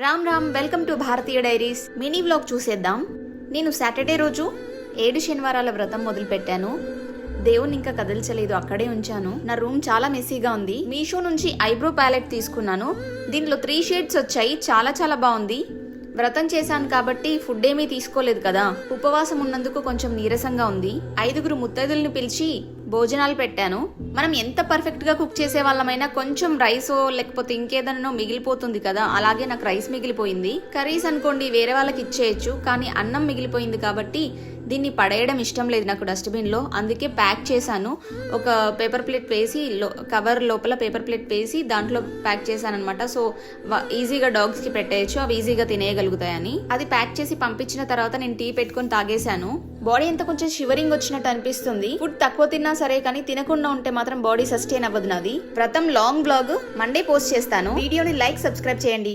Ram Ram welcome to Bharatiya Diaries. Mini vlog చూసేద్దాం. నేను Saturday రోజు ఏడు శనివారాల వ్రతం మొదలుపెట్టాను. దేవుని ఇంకా కదల్చలేదు అక్కడే ఉంచాను. నా రూమ్ చాలా మెస్సీగా ఉంది. మీషో నుంచి ఐబ్రో ప్యాలెట్ తీసుకున్నాను. దీనిలో త్రీ షేడ్స్ వచ్చాయి. చాలా చాలా బాగుంది. వ్రతం చేశాను కాబట్టి ఫుడ్ ఏమీ తీసుకోలేదు కదా. ఉపవాసం ఉన్నందుకు కొంచెం నీరసంగా ఉంది. ఐదుగురు ముత్తైదుల్ని పిలిచి భోజనాలు పెట్టాను. మనం ఎంత పర్ఫెక్ట్గా కుక్ చేసే వాళ్ళమైనా కొంచెం రైస్ లేకపోతే ఇంకేదన్నో మిగిలిపోతుంది కదా. అలాగే నాకు రైస్ మిగిలిపోయింది. కర్రీస్ అనుకోండి వేరే వాళ్ళకి ఇచ్చేయచ్చు కానీ అన్నం మిగిలిపోయింది కాబట్టి దీన్ని పడేయడం ఇష్టం లేదు నాకు డస్ట్బిన్లో అందుకే ప్యాక్ చేశాను. ఒక పేపర్ ప్లేట్ వేసి లో- కవర్ లోపల పేపర్ ప్లేట్ వేసి దాంట్లో ప్యాక్ చేశాను అనమాట సో ఈజీగా డాగ్స్కి పెట్టేయచ్చు. అవి ఈజీగా తినేయగలుగుతాయని. అది ప్యాక్ చేసి పంపించిన తర్వాత నేను టీ పెట్టుకొని తాగేశాను. బాడీ అంతా కొంచెం షివరింగ్ వచ్చినట్టు అనిపిస్తుంది. ఫుడ్ తక్కువ తిన్నా సరే కానీ తినకుండా ఉంటే మాత్రం బాడీ సస్టైన్ అవ్వదు నాది. వ్రతం లాంగ్ బ్లాగ్ మండే పోస్ట్ చేస్తాను. వీడియోని లైక్ సబ్స్క్రైబ్ చేయండి.